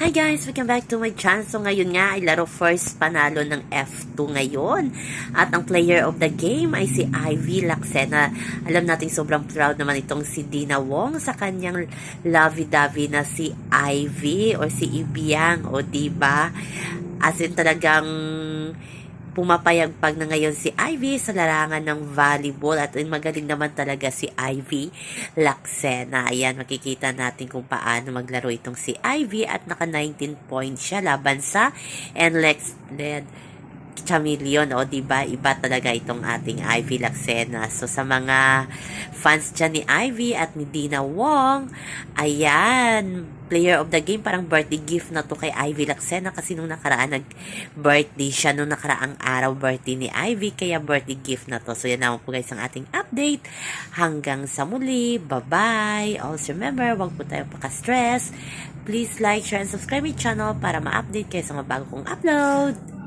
Hi guys! Welcome back to my channel. So ngayon nga ay laro first panalo ng F2 ngayon. At ang player of the game ay si Ivy Laxena. Alam natin sobrang proud naman itong si Dina Wong sa kanyang lovey-dovey na si Ivy or si Ibiang o diba? As in talagang pumapayagpag na ngayon si Ivy sa larangan ng volleyball at magaling naman talaga si Ivy Laxena. Ayan, makikita natin kung paano maglaro itong si Ivy at naka 19 points siya laban sa NLEX led Chameleon o di ba iba talaga itong ating Ivy Laxena. So sa mga fans dyan ni Ivy at ni Dina Wong, ayan, player of the game, parang birthday gift na to kay Ivy Laxena kasi nung nakaraan nag-birthday siya nung nakaraang araw birthday ni Ivy, kaya birthday gift na to. So yan naman po guys ang ating update. Hanggang sa muli, bye-bye! Also remember, wag po tayo paka-stress. Please like, share, and subscribe my channel para ma-update kayo sa mga bago kong upload.